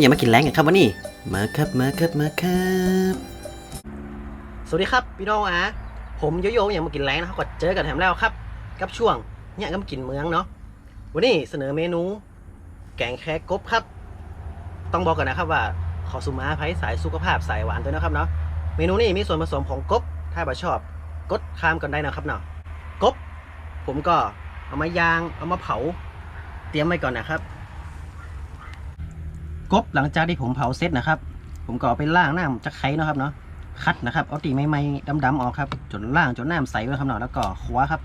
อย่ามากินแรงกันครับวันนี้มาครับมาครับมาครับ สวัสดีครับพี่น้องอะผมโยโย่อย่ามากินแรงนะครับก็เจอกันแถมแล้วครับ กับช่วงเนี่ยก็มากินเมืองเนาะวันนี้เสนอเมนู แกงแค่กบครับ ต้องบอกก่อนนะครับว่าขอสุมาภัยสายสุขภาพสายหวานด้วยนะครับเนาะเมนูนี้มีส่วนผสมของกบ ถ้าบ่ชอบกดข้ามกันได้นะครับเนาะกบ ผมก็เอามายางเอามาเผา เตรียมไว้ก่อนนะครับ กบหลังจากที่ผมเผาเสร็จนะครับ ผมก็เอาไปล่างน้ำจากไข่นะครับเนาะคัดนะครับเอาตีไม้ไม้ดำๆออกครับ จนล่างจนน้ำใสไว้ครับเนาะแล้วก็คว้าครับ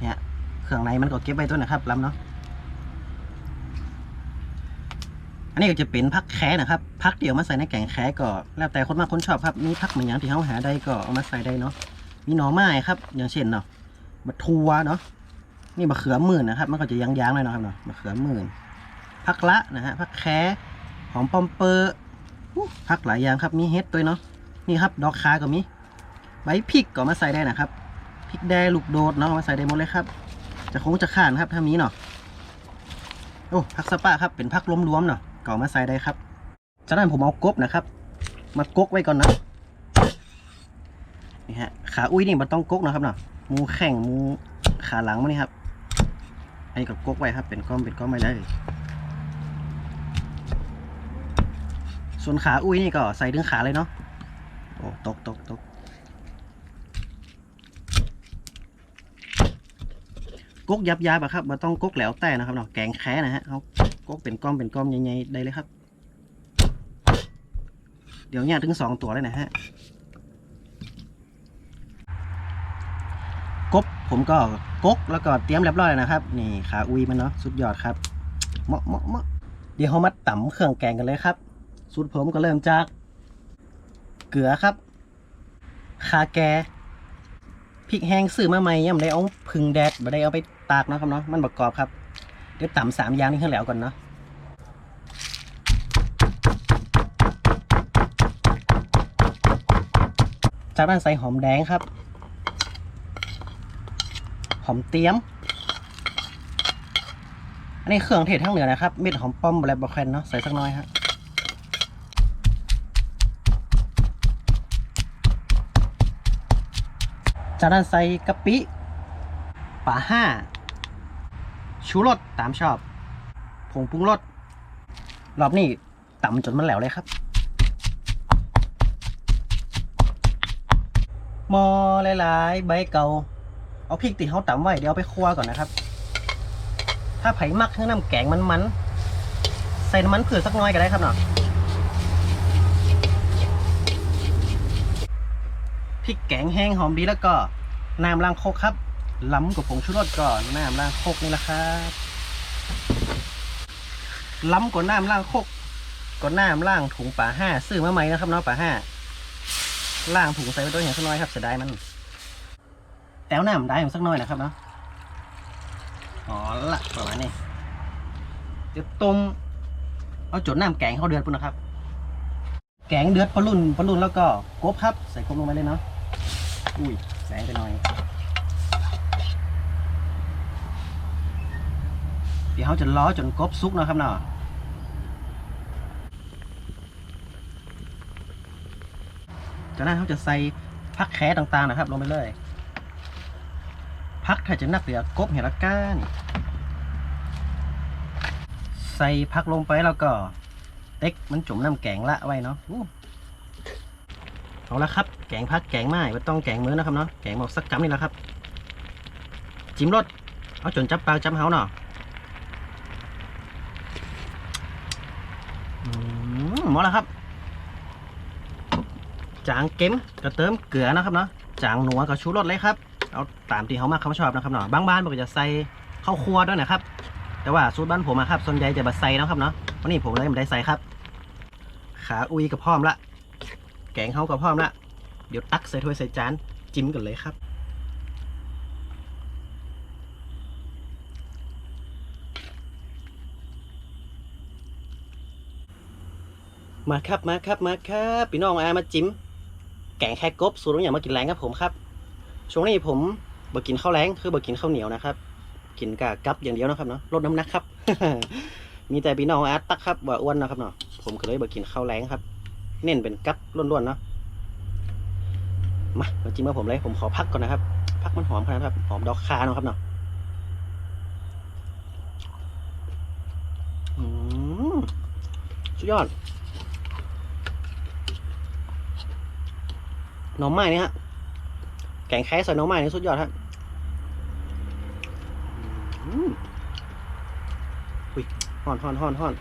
เนี่ยเครื่องในมันก็เก็บไว้ตัวนะครับลำเนาะอันนี้ก็จะเป็นพักแค่นะครับพักเดียวมาใส่ในแกงแค่ก็ แล้วแต่คนมากคนชอบครับมีพักเหมือนอย่างที่เขาหาได้ก็เอามาใส่ได้เนาะมีหน่อไม้ครับ อย่างเช่นเนาะมะทัวเนาะนี่มะเขือหมื่นนะครับ มันก็จะยางๆหน่อยเนะครับเนาะมะเขือหมื่น ผักละนะฮะผักแคหอมปอมเปอร์ผักหลายอย่างครับมีเฮ็ดตัวเนาะนี่ครับดอกคาก็มีใบพริกก็มาใส่ได้นะครับพริกแดงลูกโดดเนาะมาใส่ได้หมดเลยครับ จะคงจะข่านครับถ้ามีเนาะโอ้ผักสปะครับเป็นผักรวมเนาะก็เอามาใส่ได้ครับจากนั้นผมเอากบนะครับ มากกไว้ก่อนนะนี่ฮะขาอุ้ยนี่มันต้องกกนะครับเนาะมูแข่งมูขาหลังมันนี่ครับอันนี้ก็กกไว้ครับ เป็นก้อมเป็นก้อมไว้เลย ส่วนขาอุ้ยนี่ก็ใส่ถึงขาเลยเนาะโอ้ตกตกตกกกยับยับอะครับมันต้องกกแหลวแต่นะครับเนาะแกงแค่นะฮะเขากกเป็นก้อมเป็นก้อมใหญ่ๆได้เลยครับ เดี๋ยวเนี่ยถึงสองตัวเลยนะฮะกบผมก็กกแล้วก็เตรียมเรียบร้อยนะครับ นี่ขาอุ้ยมันเนาะสุดยอดครับเมาะเมาะเมาะเดี๋ยวเรามาตำเครื่องแกงกันเลยครับ สูตรผมก็เริ่มจาก เกลือครับคาแกพริกแห้งซื้อมาใหม่ยังไม่ได้เอาพึ่งแดดไม่ได้เอาไปตากเนาะครับเนาะมันประกอบครับ เดี๋ยวต่ำสามอย่างนี้ขึ้นแล้วก่อนเนาะจากนั้นใส่หอมแดงครับ หอมเตี้ยม อันนี้เครื่องเทศทั้งเหนือนะครับ เม็ดหอมป้อมและบะแควนเนาะใส่สักน้อยครั จากนั้นใส่กะปิป่าห้าชูรสตามชอบ ผงปรุงรสรอบนี้ต่ำจนมันแหลวเลยครับ มอหลายๆ ใบเก่าเอาพริกตีเขาต่ำไว้ เดี๋ยวไปคั่วก่อนนะครับ ถ้าไผ่มักให้น้ำแกงมันๆใส่น้ำมันเผือสักน้อยก็ได้ครับเนาะ พริกแกงแห้งหอมดีแล้วก็น้ำล้างโคกครับ ล้ำกับผงชูรสก่อนน้ำล้างโคกนี่แหละครับล้ำกว่าน้ำล้างโคกก็น้ำล้างถุงป่าห้าซื้อมาใหม่นะครับเนาะป่าห้าล้างถุงใส่ไว้ตัวอย่างสักหน้อยครับเสียดายมันแต้วน้ำได้มันสักหน้อยนะครับเนาะอ๋อละประมาณนี้เดี๋ยวต้มเอาจดน้ำแกงเข้าเดือดปุ่นนะครับ แกงเดือดปลารุ่นปลารุ่นแล้วก็กบครับ ใส่กบลงไปเลยเนาะ อุ้ยแสงไปหน่อย เดี๋ยวเขาจะล้อจนกบสุกนะครับเนาะจากนั้นเขาจะใส่พักแค่ต่างๆนะครับ ลงไปเลยพักถ้าจะนักเหลือกบเห็ดละก้านใส่พักลงไปแล้วก็ เต็กมันจุ่มน้ำแกงละไว้เนาะ เอาละครับแกงพักแกงไม้ไม่ต้องแกงมือนะครับเนาะแกงหมกสักกำนี่แหละครับ จิ้มรสเอาจนจับปลาจับเฮาเนาะหมดแล้วครับ จางเก็มก็เติมเกลือนะครับเนาะจางหนัวกับชูรสเลยครับ เอาตามที่เขามากเขาชอบนะครับเนาะบางบ้านมันก็จะใส่ข้าวคั่วด้วยนะครับ แต่ว่าสูตรบ้านผมอะครับส่วนใหญ่จะบะใส่นะครับเนาะวันนี้ผมเลยไม่ได้ใส่ครับ ขาอุยกับพร้อมละ แกงเขากับพร้อมละเดี๋ยวตักใส่ถ้วยใส่จานจิ้มกันเลยครับ มาครับมาครับมาครับพี่น้องอามาจิ้มแกงแค่กบสูตรอย่างมากินแรงครับผมครับช่วงนี้ผมบ่กินข้าวแรงคือบ่กินข้าวเหนียวนะครับกินกะกับอย่างเดียวนะครับเนาะลดน้ำหนักครับ มีแต่พี่น้องอาร์ตตักครับว่อ้วนนะครับเนาะผมก็เลยบ่กินข้าวแรงครับ เน้นเป็นกับล้วนๆเนาะมามาจิ้มมาผมเลยผมขอพักก่อนนะครับ พักมันหอมขนาดครับหอมดอกคาเนาะครับเนาะสุดยอดหน่อไม้นี่ฮะแกงแค่ใส่หน่อไม้นี่สุดยอดครับอืมอุ้ยห่อนห่อนห่อนห่อน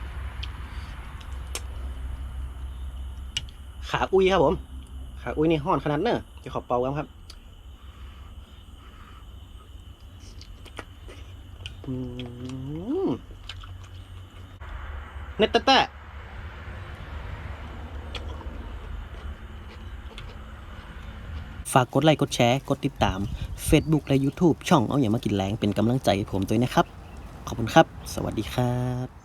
ขาอุ้ยครับผม ขาอุ้ยนี่ห่อนขนาดเนอะจะขอเป่ากันครับเนตแตะแตะฝากกดไลค์กดแชร์ กดติดตาม Facebook และ YouTube ช่องเอาอย่างมากินแรงเป็นกำลังใจให้ผมด้วยนะครับ ขอบคุณครับ สวัสดีครับ